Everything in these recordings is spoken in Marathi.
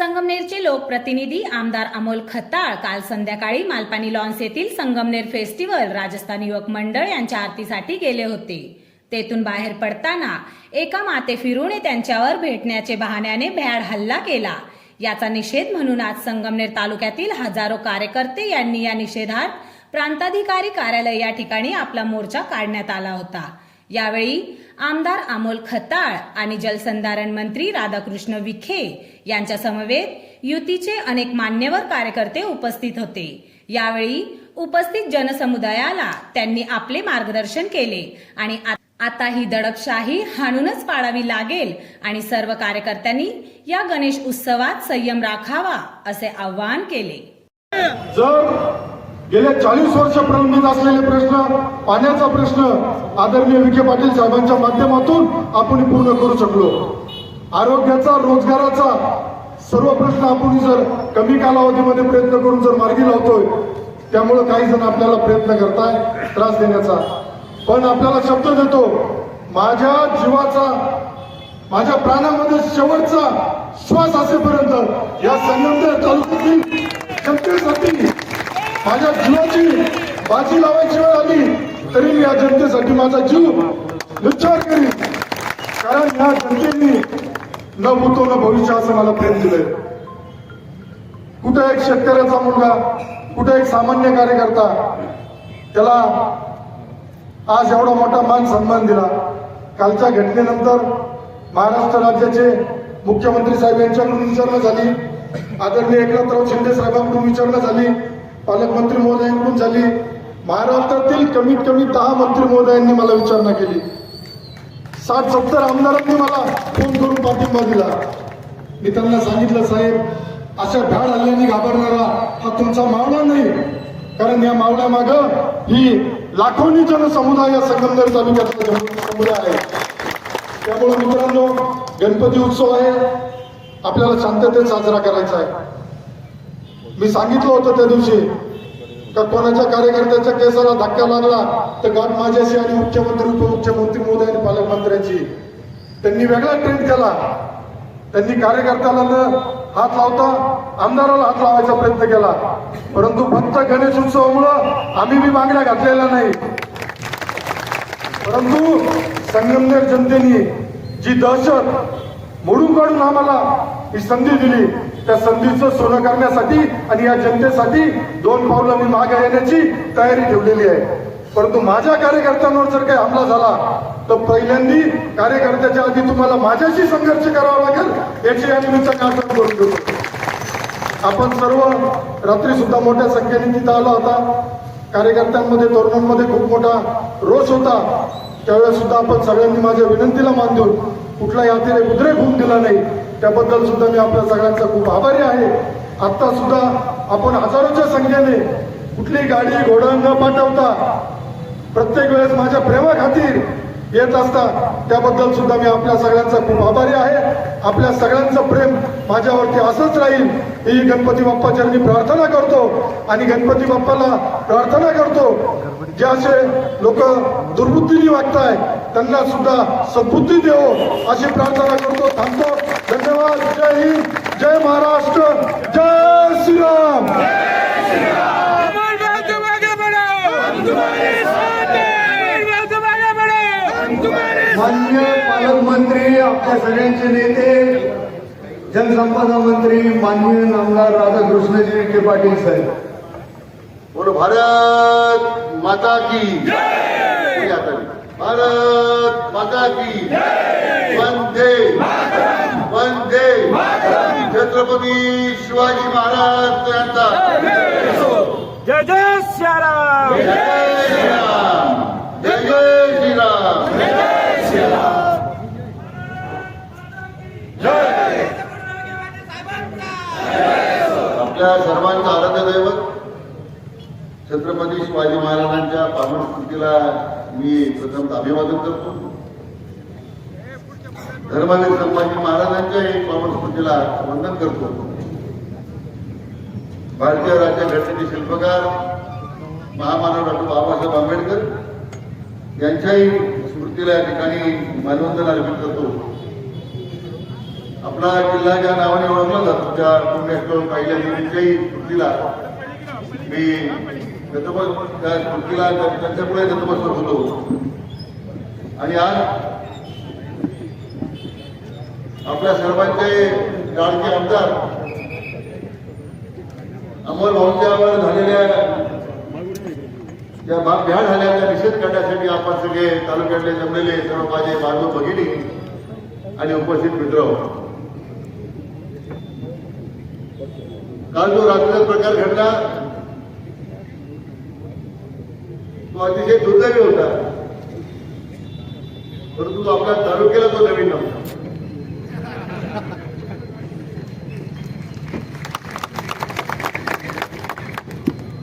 संगमनेरचे लोकप्रतिनिधी आमदार अमोल खताळ काल संध्याकाळी मालपानी लॉन्स येथील संगमनेर फेस्टिवल राजस्थान युवक मंडळ यांच्या आरतीसाठी गेले होते. तेथून बाहेर पडताना एका माते फिरूने त्यांच्यावर भेटण्याचे बहाण्याने भ्याड हल्ला केला. याचा निषेध म्हणून आज संगमनेर तालुक्यातील हजारो कार्यकर्ते यांनी या निषेधात प्रांताधिकारी कार्यालय या ठिकाणी आपला मोर्चा काढण्यात आला होता. यावेळी आमदार अमोल खताळ आणि जलसंधारण मंत्री राधाकृष्ण विखे यांच्या समवेत युतीचे अनेक मान्यवर कार्यकर्ते उपस्थित होते. यावेळी उपस्थित जनसमुदायाला त्यांनी आपले मार्गदर्शन केले आणि आता ही दडपशाही हाणूनच पाडावी लागेल आणि सर्व कार्यकर्त्यांनी या गणेश उत्सवात संयम राखावा असे आवाहन केले. जर गेल्या चाळीस वर्ष प्रलंबित असलेले प्रश्न पाण्याचा प्रश्न आदरणीय विखे पाटील साहेबांच्या माध्यमातून आपण पूर्ण करू शकलो. आरोग्याचा रोजगाराचा सर्व प्रश्न आपण जर कमी कालावधीमध्ये प्रयत्न करून जर मार्गी लावतोय त्यामुळे काही जण आपल्याला प्रयत्न करताय त्रास देण्याचा. पण आपल्याला शब्द देतो माझ्या जीवाचा माझ्या प्राणामध्ये शेवटचा श्वास असेपर्यंत या संगमनेर तालुक्यातील जनतेसाठी माझ्या जीवाची बाजी लावायची वेळ आली तरी मी या जनतेसाठी माझा जीव निश्चार करीन. कारण या जनतेने न होतो न भविष्य असं मला प्रेम दिलंय. कुठं एक शेतकऱ्याचा मुलगा कुठे एक सामान्य कार्यकर्ता त्याला आज एवढा मोठा मान सन्मान दिला. कालच्या घटनेनंतर महाराष्ट्र राज्याचे मुख्यमंत्री साहेब यांच्याकडून विचारणा झाली. आदरणीय एकनाथराव शिंदे साहेबांकडून विचारणा झाली. पालकमंत्री महोदयांकडून झाली. महाराष्ट्रातील कमीत कमी दहा मंत्री महोदयांनी मला विचारणा केली. साठ सत्तर आमदारांनी मला फोन करून पाठिंबा दिला. मी त्यांना सांगितलं साहेब अशा भ्याड हल्ल्याने घाबरणारा हा तुमचा मावळा नाही. कारण या मावळ्यामाग ही लाखोनी जनसमुदाय या संगमनेर तालुक्यातला जनसमुदाय आहे. त्यामुळे मित्रांनो गणपती उत्सव आहे. आपल्याला शांततेत साजरा करायचा आहे. मी सांगितलं होतं त्या दिवशी का कोणाच्या कार्यकर्त्याच्या केसाला धक्का लागला तर गाठ माझ्याशी आणि मुख्यमंत्री उपमुख्यमंत्री मोदी आणि पालकमंत्र्यांची त्यांनी वेगळा ट्रेंड केला. त्यांनी कार्यकर्त्याला न हात लावता आमदाराला हात लावायचा प्रयत्न केला. परंतु फक्त गणेश उत्सवामुळं आम्ही बी मागण्या घातलेल्या नाही. परंतु संगमनेर जनतेने जी दहशत मोडून काढून आम्हाला ही संधी दिली. त्या संधीचं सोनं करण्यासाठी आणि या जनतेसाठी दोन पावलं मी मागे येण्याची तयारी ठेवलेली आहे. परंतु माझ्या कार्यकर्त्यांवर जर काही हमला झाला तर पहिल्यांदी कार्यकर्त्याच्या आधी तुम्हाला माझ्याशी संघर्ष करावा लागेल याची या निमित्त आठवण करून देतो आपण सर्व रात्री सुद्धा मोठ्या संख्येने तिथं आला होता. कार्यकर्त्यांमध्ये तरुणांमध्ये खूप मोठा रोष होता. त्यावेळेस सुद्धा आपण सगळ्यांनी माझ्या विनंतीला मान देऊन कुठलाही अतिरेक उद्रेक होऊन दिला नाही. त्याबद्दल सुद्धा मी आपल्या सगळ्यांचा खूप आभारी आहे. आता सुद्धा आपण हजारोच्या संख्येने कुठली गाडी घोडा न पाठवता प्रत्येक वेळेस माझ्या प्रेमाखातीर येत असतात त्याबद्दल सुद्धा मी आपल्या सगळ्यांचा खूप आभारी आहे. आपल्या सगळ्यांचं प्रेम माझ्यावरती असंच राहील. ही गणपती मी प्रार्थना करतो आणि गणपती बाप्पाला प्रार्थना करतो. जे असे लोक दुर्बुद्धीने वागताय त्यांना सुद्धा सद्बुद्धी देवो अशी प्रार्थना करतो थांबतो. धन्यवाद. जय हिंद जय महाराष्ट्र जय श्रीराम. मान्य पालकमंत्री आपल्या सगळ्यांचे नेते जलसंपदा मंत्री माननीय आमदार राधाकृष्णजी विखे पाटील साहेब. बोलो भारत माता की भारत माता की वंदे। वंदे। छत्रपती शिवाजी महाराज यांचा जय जय श्याराम जय श्रीराम। जय जय श्रीराम। आपल्या सर्वांचं आराध्य दैवत छत्रपती शिवाजी महाराजांच्या पावन स्मृतीला मी प्रथम अभिवादन करतो. धर्मवीर संभाजी महाराजांच्या एक पावन स्मृतीला वंदन करतो. भारतीय राज्य घटनेचे शिल्पकार महामानव डॉक्टर बाबासाहेब आंबेडकर यांच्याही स्मृतीला या ठिकाणी मानवंदन अर्पित करतो. आपला जिल्हा ज्या नावाने ओळखला जातो त्या पुण्यस्थळ पहिल्या दिवशीच्याही स्मृतीला मी गतपासून त्या स्मृतीला त्या- त्यांच्यापुढे होतो आणि आज आपल्या सर्वांचे लाडके आमदार अमोल भाऊंच्यावर झालेल्या त्या भ्याड झाल्या निषेध करण्यासाठी आपण सगळे तालुक्यातले जमलेले सर्व माझे बांधव भगिनी आणि उपस्थित मित्र काल जो रात्रीचा प्रकार घडला तो अतिशय दुर्दैवी होता. परंतु तो आपल्या तालुक्याला तो नवीन नव्हता.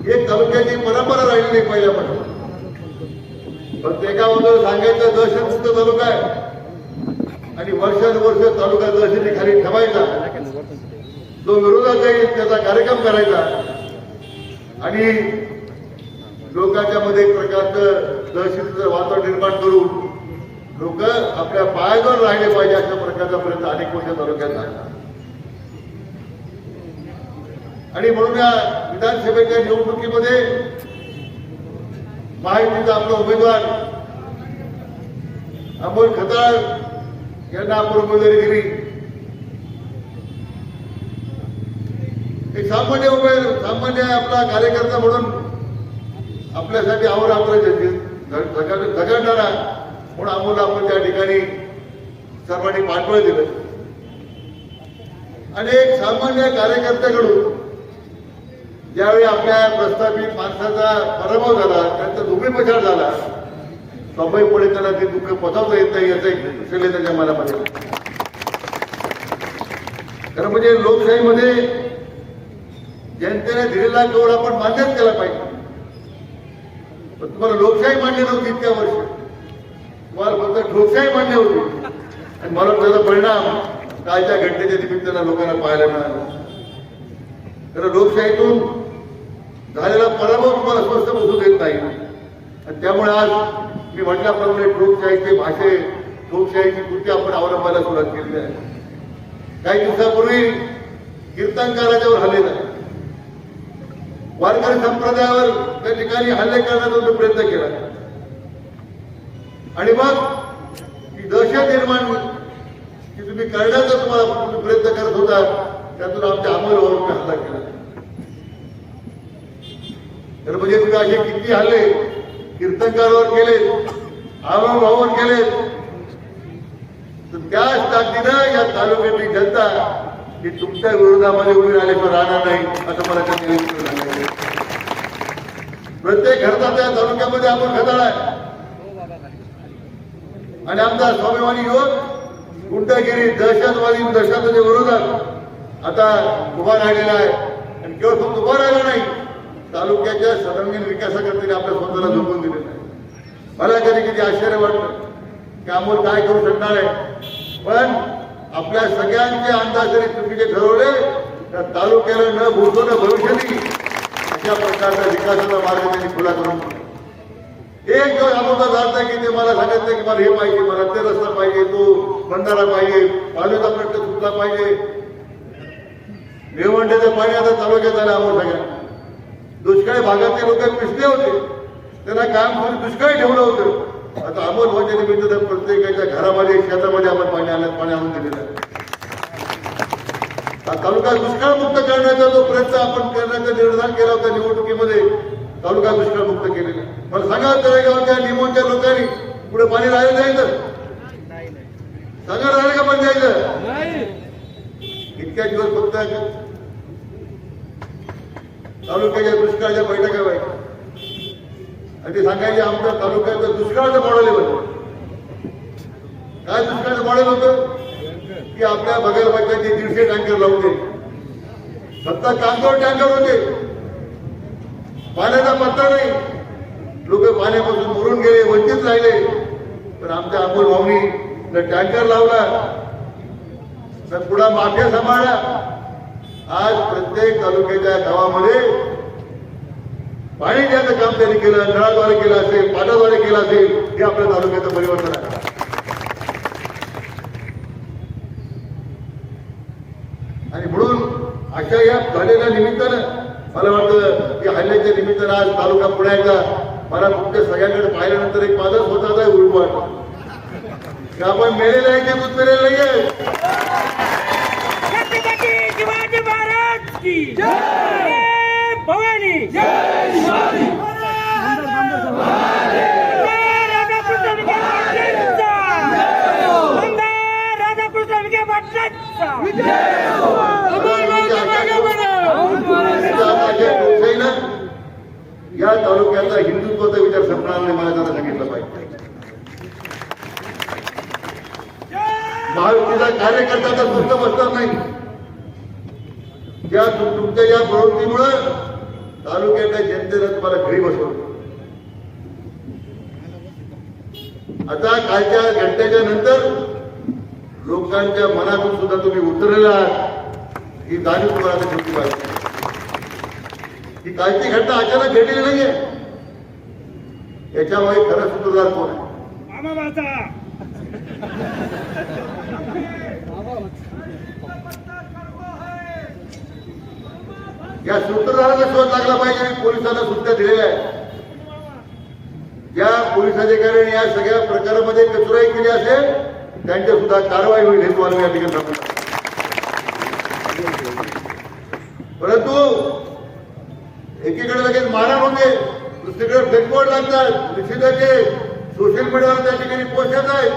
हे तालुक्याची परंपरा राहिली नाही पहिल्यापासून. प्रत्येकाबद्दल सांगायचं दहशतमुक्त तालुका आहे. आणि वर्षानुवर्ष तालुका दहशती खाली ठेवायचा. जो विरोधात जाईल त्याचा कार्यक्रम करायचा. आणि लोकांच्या मध्ये एक प्रकारचं दहशतीचं वातावरण निर्माण करून लोक आपल्या पायावर राहिले पाहिजे अशा प्रकारचा प्रयत्न अनेक वर्ष तालुक्यात झाला. आणि म्हणून या विधानसभेच्या निवडणुकीमध्ये महायुतीचा आपला उमेदवार अमोल खताळ यांना आपण उमेदवारी दिली. एक सामान्य उमेद सामान्य आपला कार्यकर्ता म्हणून आपल्यासाठी आवड आपलं झगडणारा म्हणून आम्हाला आपण त्या ठिकाणी सर्वांनी पाठबळ दिलं. आणि एक सामान्य कार्यकर्त्याकडून ज्यावेळी आपल्या प्रस्थापित माणसाचा पराभव झाला त्यांचा धुमीपछाड झाला स्वाभाविकपणे त्याला ते दुःख पचवता येत नाही याचं एक असेल त्याच्या मनामध्ये खरं म्हणजे लोकशाहीमध्ये जनतेने दिलेला कौल आपण मान्यच केला पाहिजे. पण तुम्हाला लोकशाही मांडली नव्हती इतक्या वर्ष. तुम्हाला फक्त लोकशाही मांडली होती. आणि मला त्याचा परिणाम कालच्या घटनेच्या निमित्तानं लोकांना पाहायला मिळाला. तर लोकशाहीतून झालेला पराभव तुम्हाला स्पष्ट बसू देत नाही. आणि त्यामुळे आज मी म्हटल्याप्रमाणे लोकशाहीचे भाषे लोकशाहीची कृती आपण अवलंबायला सुरुवात केली आहे. काही दिवसापूर्वी कीर्तनकाराच्यावर हल्ले झाले. वारकरी संप्रदायावर त्या ठिकाणी हल्ले करण्याचा जो प्रयत्न केला. आणि मग ती दहशत निर्माण की तुम्ही करण्याचा तुम्हाला तुम्ही प्रयत्न करत होता त्यातून आमच्या अंमलवर हल्ला केला. तर म्हणजे तुम्ही असे किती हल्ले कीर्तनकारावर केले भावावर केले तर त्याच ताकदीनं या तालुक्यातली जनता की तुमच्या विरोधामध्ये उभी पण राहणार नाही असं मला त्या प्रत्येक घरचा त्या तालुक्यामध्ये आपण खदाळ आहे. आणि आमचा स्वाभिमानी युवक गुंडागिरी दहशतवादी दहशताच्या विरोधात आता उभा राहिलेला आहे. आणि केवळ फक्त उभा राहिला नाही तालुक्याच्या सर्वांगीण विकासाकरता आपल्या स्वतःला झोपून दिलेलं आहे. मला कधी किती आश्चर्य वाटतं की अमोल काय करू शकणार आहे. पण आपल्या सगळ्यांचे अंदाज जरी चुकीचे ठरवले तर तालुक्याला न भूतो न भविष्यानी अशा प्रकारचा विकासाचा मार्ग त्यांनी खुला करून एक दिवस अमोलचा जात की ते मला सांगायचं की मला हे पाहिजे मला ते रस्ता पाहिजे तो बंधारा पाहिजे पाण्याचा प्रश्न सुटला पाहिजे. निळवंड्याचं पाणी आता तालुक्यात आलं अमोल सगळ्या दुष्काळी भागातले लोक पिसले होते. त्यांना काम करून दुष्काळी ठेवलं होतं. आता अमोल भाऊच्या निमित्त प्रत्येकाच्या घरामध्ये शेतामध्ये आपण पाणी आणलं पाणी आणून दिलेलं आहे. हा तालुका दुष्काळमुक्त करण्याचा जो प्रयत्न आपण करण्याचा निर्धार केला होता निवडणुकीमध्ये तालुका दुष्काळमुक्त केलेला आहे. मला सांगा तळेगावच्या निमोनच्या लोकांनी पुढे पाणी राहिलं जायचं सांगा राहिलं का पण द्यायचं नाही इतक्या दिवस फक्त तालुक्याच्या दुष्काळाच्या बैठका व्हायच्या. आणि ते सांगायचे आमच्या तालुक्याचं दुष्काळाचं मॉडेल होतं काय दुष्काळाचं मॉडेल होतं? की आपल्या बघायला पाहिजे दीडशे टँकर लावते दे. फक्त कांदोर टँकर होते. पाण्याचा पत्ता नाही. लोक पाण्यापासून मरून गेले वंचित राहिले. पण आमच्या अमोल भाऊनी टँकर लावला तर पुढा माफिया सांभाळला. आज प्रत्येक तालुक्याच्या गावामध्ये पाणी द्यायचं काम त्यांनी केलं नळाद्वारे केलं असेल पाटाद्वारे केलं असेल हे आपल्या तालुक्याचं परिवर्तन आहे. आणि म्हणून अशा या झालेल्या निमित्तानं मला वाटतं की हल्ल्याच्या निमित्तानं आज तालुका पुण्याचा मला तुमच्या सगळ्यांकडे पाहिल्यानंतर एक माझा स्वतःचा उरूप वाटतो. की आपण मेलेलं आहे की उतरेल पेलेलं नाहीये? भवानी जय राधाकृष्ण विखे पाटलांचा आमदार राधाकृष्ण विखे पाटलांचा अमोल मागे बढो. तुमच्या अशा लोकशाहीनं या तालुक्याचा हिंदुत्वाचा विचार संपणार नाही मला त्यांना सांगितलं पाहिजे. महायुतीचा कार्यकर्त्याचा तर बसणार नाही. या तुमच्या या प्रवृत्तीमुळं तालुक्याच्या जनतेनं तुम्हाला घरी बसवलं. आता कालच्या घंट्याच्या नंतर लोकांच्या मनातून सुद्धा तुम्ही उतरलेला आहात. ही जाणीव तुम्हाला ठेवली पाहिजे. ही कालची घटना अचानक घडलेली नाहीये. याच्यामुळे खरं सूत्रधार कोण आहे? या सूत्रधाराचा शोध लागला पाहिजे. पोलिसांना सूचना दिलेल्या आहेत. ज्या पोलीस अधिकाऱ्यांनी या सगळ्या प्रकारामध्ये कचुराई केली असेल. त्यांच्या सुद्धा कारवाई होईल हे तुम्हाला मी या ठिकाणी सांगतो परंतु एकीकडे लगेच मारहाण होते म्हणजे दुसरीकडे फेकबोर्ड लागतात. निश्चितच सोशल मीडियावर त्या ठिकाणी पोस्ट येत आहेत.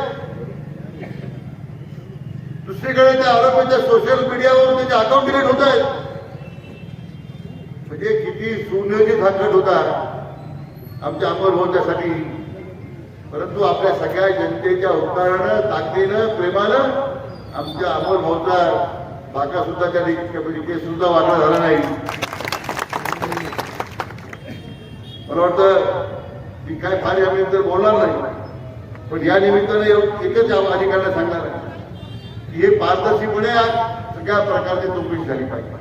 दुसरीकडे त्या आरोपींच्या सोशल मीडियावर त्याचे अकाउंट डिलीट होत आहेत. म्हणजे किती सुनियोजित हा होता आमच्या अमर होण्यासाठी परंतु आपल्या सगळ्या जनतेच्या उपकारानं ताकदीनं प्रेमानं आमच्या अमोल भाऊचा बाका सुद्धा त्या ठिकाणी केस सुद्धा वाटा झाला नाही. मला वाटतं की काय फार या तर बोलणार नाही पण या निमित्तानं एकच अधिकाऱ्यांना सांगणार आहे की हे पारदर्शीपणे आज सगळ्या प्रकारची चौकशी झाली पाहिजे.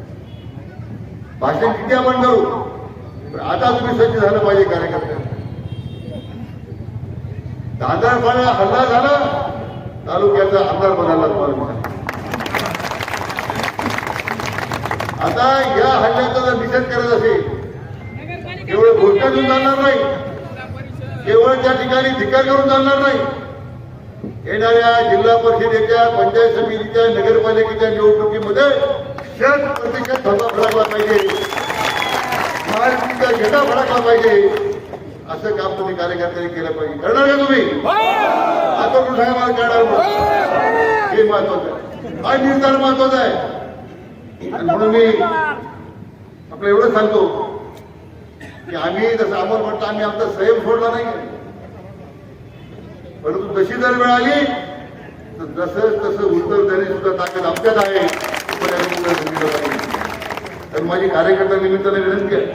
भाषण किती आपण करू? आता तुम्ही सज्ज झालं पाहिजे कार्यकर्ते दादरपाडा हल्ला झाला तालुक्याचा आमदार बनायला तुम्हाला आता या हल्ल्याचा जर निषेध करत असेल केवळ घोषणा देऊन चालणार नाही केवळ त्या ठिकाणी धिकार करून चालणार नाही. येणाऱ्या जिल्हा परिषदेच्या पंचायत समितीच्या नगरपालिकेच्या निवडणुकीमध्ये शत प्रतिशत धर्मा फडकला पाहिजे. महाराष्ट्राचा झेंडा फडकला पाहिजे. असं काम तुम्ही कार्यकर्त्यांनी केलं पाहिजे. करणार का तुम्ही? आता कुठं सांगा मला करणार हे महत्वाचं आहे. हा निर्धार महत्त्वाचा आहे. म्हणून मी आपलं एवढं सांगतो की आम्ही जसं अमर म्हणतो आम्ही आमचा संयम सोडला नाही. परंतु तशी जर वेळ आली तर जसं तसं उत्तर देण्याची सुद्धा ताकद आमच्यात आहे तर माझी कार्यकर्ता निमित्ताने विनंती आहे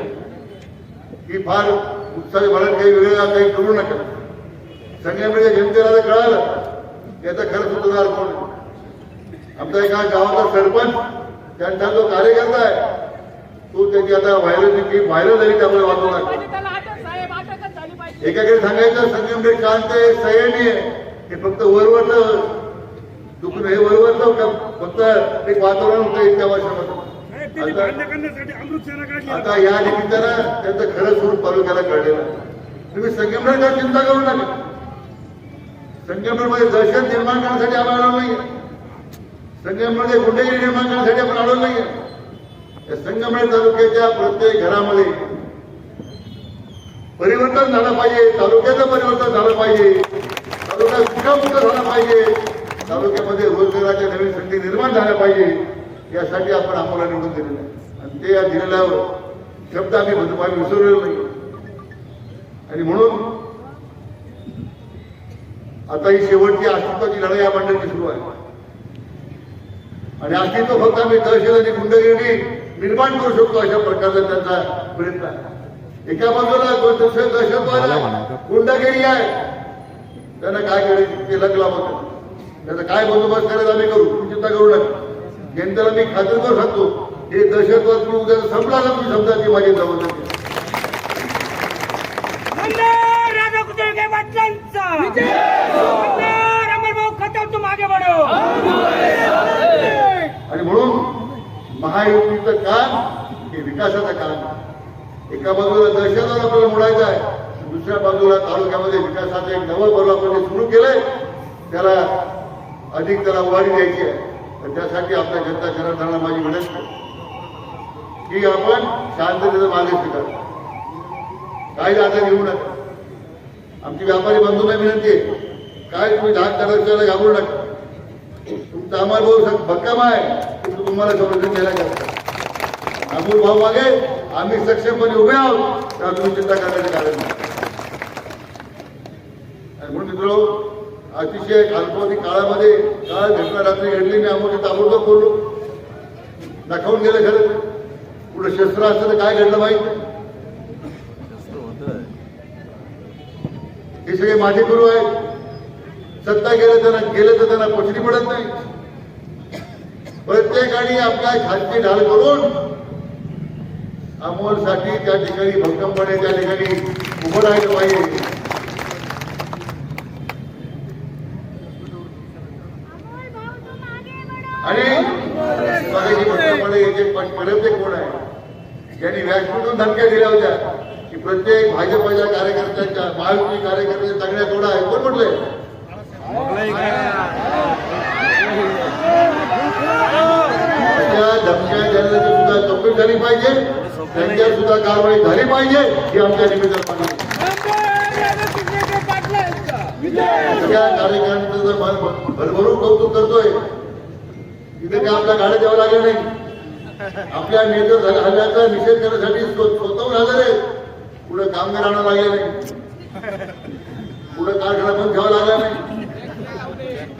की फार उत्साही म्हणत काही वेगळं काही करू नका. संगमेच्या जनतेला कळालं. याचा खरं सूत्रधार कोण? आमचा एका गावाचा सरपंच त्यांचा जो कार्यकर्ता आहे तो त्याची आता व्हायरल जी व्हायरल झाली त्यामुळे वाचवणार एकाकडे सांगायचं संगमनेर शांत आहे संयमी आहे. हे फक्त वरवरचं दुखणं हे वरवरचं फक्त एक वातावरण होतं इतक्या वर्षामध्ये. त्यांनी आता- भांडण करण्यासाठी अमृतसेना काढली. आता या निमित्तानं त्यांचं खरं स्वरूप तालुक्याला कळलेलं आहे तुम्ही संगमनेरकर चिंता करू नका. संगमनेरमध्ये दहशत निर्माण करण्यासाठी आपण आलो नाही संगमनेरमध्ये गुंडेगिरी निर्माण करण्यासाठी आपण आलो नाही या संगमनेर तालुक्याच्या प्रत्येक घरामध्ये परिवर्तन झालं पाहिजे. तालुक्याचं परिवर्तन झालं पाहिजे. तालुका सुखामुक्त झाला पाहिजे. तालुक्यामध्ये रोजगाराच्या नवीन संधी निर्माण झाल्या पाहिजे. यासाठी आपण आम्हाला निवडून दिलेलं आहे. आणि ते या दिलेल्या शब्द आम्ही म्हणतो आम्ही विसरलेलो नाही. आणि म्हणून आता ही शेवटची अस्तित्वाची लढाई या मंडळाची सुरू आहे. आणि अस्तित्व फक्त आम्ही दहशत आणि गुंडगिरी निर्माण करू शकतो अशा प्रकारचा त्यांचा प्रयत्न आहे. एका बाजूला दहशतवाद आहे, गुंडगिरी आहे. त्यांना काय करायचं ते लग लावत त्याचा काय बंदोबस्त करायचा आम्ही करू चिंता करू नका. जनतेला मी खात्री करू शकतो हे दहशतवाद तुम्ही उद्या संपला ना तुम्ही समजा ती माझी जबाबदारी आणि म्हणून महायुतीचं काम हे विकासाचं काम. एका बाजूला दहशतवाद आपल्याला मोडायचा आहे दुसऱ्या बाजूला तालुक्यामध्ये विकासाचं एक नवं पर्व आपण सुरू केलंय त्याला अधिक त्याला वाढ द्यायची आहे. तर त्यासाठी आपल्या जनता जनार्दनाला माझी विनंती आहे की आपण शांततेचं मागे स्वीकार काही आता घेऊ नका. आमची व्यापारी बंधूंना विनंती आहे. काय तुम्ही दहा करायला घाबरू नका. तुमचा आम्हाला भाऊ भक्कम आहे तुम्हाला संरक्षण द्यायला करतो अमोल भाऊ मागे आम्ही सक्षमपणे उभे आहोत तर तुम्ही चिंता करायचं कारण नाही. म्हणून मित्र अतिशय काल्पनिक काळामध्ये काळ घटना रात्री घडली मी आम्ही ताबडतोब बोललो. दाखवून गेलं खरं. कुठं शस्त्र असतं तर काय घडलं माहिती? हे सगळे माझे गुरु आहेत. सत्ता गेलं त्यांना गेलं तर त्यांना पचडी पडत नाही. प्रत्येकाने आपल्या खालची ढाल करून अमोलसाठी त्या ठिकाणी भक्कमपणे त्या ठिकाणी उभं राहिलं पाहिजे आणि स्वतःची भक्कमपणे एक एक कोण आहे? ज्यांनी व्यासपीठून धमक्या दिल्या होत्या की प्रत्येक भाजपच्या कार्यकर्त्यांच्या महायुती कार्यकर्त्यांच्या चांगल्या तोडा आहे कोण म्हटलंय? त्या धमक्या द्यायला सुद्धा चौकशी झाली पाहिजे. त्यांच्या सुद्धा कारवाई झाली पाहिजे. ही आमच्या निवेदन सगळ्या कार्यकर्त्यांचं भरभरून कौतुक करतोय. तिथे काय आपल्या गाड्या द्यावं लागेल नाही आपल्या मेजर हल्ल्याचा निषेध करण्यासाठी स्वतःहून हजर आहे पुढे कामगारांना लागले नाही. पुढे कारखाना पण घ्यावा लागला नाही.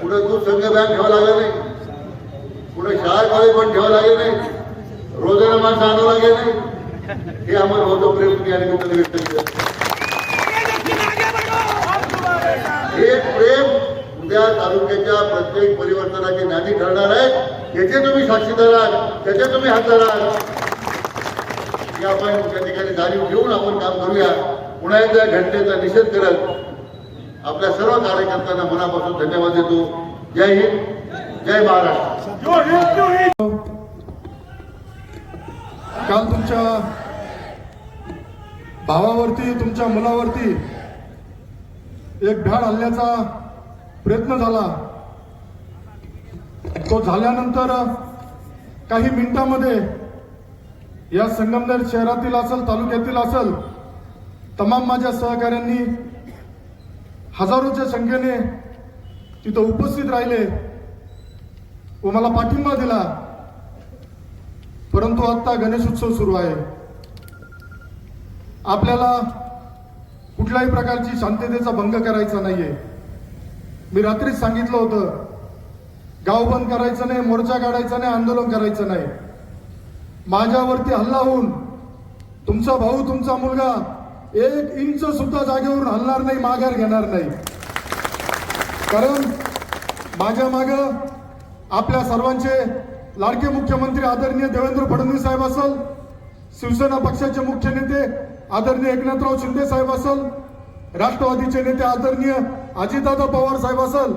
पुढे दूध संघ बँक घ्यावा लागला नाही. पुढे शाळा कॉलेज पण ठेवा लागले नाही. रोजाना माणसं आणावं लागले नाही. हे आम्हाला होतं प्रेम या व्यक्त केलं? हे प्रेम उद्या तालुक्याच्या प्रत्येक परिवर्तनाची नांदी ठरणार आहे. याचे तुम्ही साक्षीदार आहात त्याचे तुम्ही हातदार आहात. की आपण त्या ठिकाणी जाणीव घेऊन आपण काम करूया. पुन्हा एकदा घटनेचा निषेध करत आपल्या सर्व कार्यकर्त्यांना मनापासून धन्यवाद देतो. जय हिंद जय महाराष्ट्र. काल तुमच्या भावावरती तुमच्या मुलावरती एक भ्याड हल्ल्याचा प्रयत्न झाला. तो झाल्यानंतर काही मिनिटांमध्ये या संगमनेर शहरातील असेल तालुक्यातील असेल तमाम माझ्या सहकाऱ्यांनी हजारोच्या संख्येने तिथं उपस्थित राहिले व मला पाठिंबा दिला. परंतु आता गणेश उत्सव सुरू आहे. आपल्याला कुठल्याही प्रकारची शांततेचा भंग करायचा नाहीये. मी रात्रीच सांगितलं होतं गाव बंद करायचं नाही मोर्चा काढायचा नाही आंदोलन करायचं नाही. माझ्यावरती हल्ला होऊन तुमचा भाऊ तुमचा मुलगा एक इंच सुद्धा जागेवरून हलणार नाही माघार घेणार नाही. कारण माझ्या माग आपल्या सर्वांचे लाडके मुख्यमंत्री आदरणीय देवेंद्र फडणवीस साहेब असल शिवसेना पक्षाचे मुख्य नेते आदरणीय एकनाथराव शिंदे साहेब असल राष्ट्रवादीचे नेते आदरणीय अजितदादा पवार साहेब असल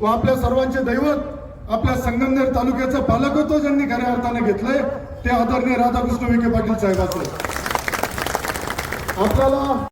व आपल्या सर्वांचे दैवत आपल्या संगमनेर तालुक्याचं पालकत्व ज्यांनी खऱ्या अर्थाने घेतलंय ते आदरणीय राधाकृष्ण विखे पाटील साहेब आपल्याला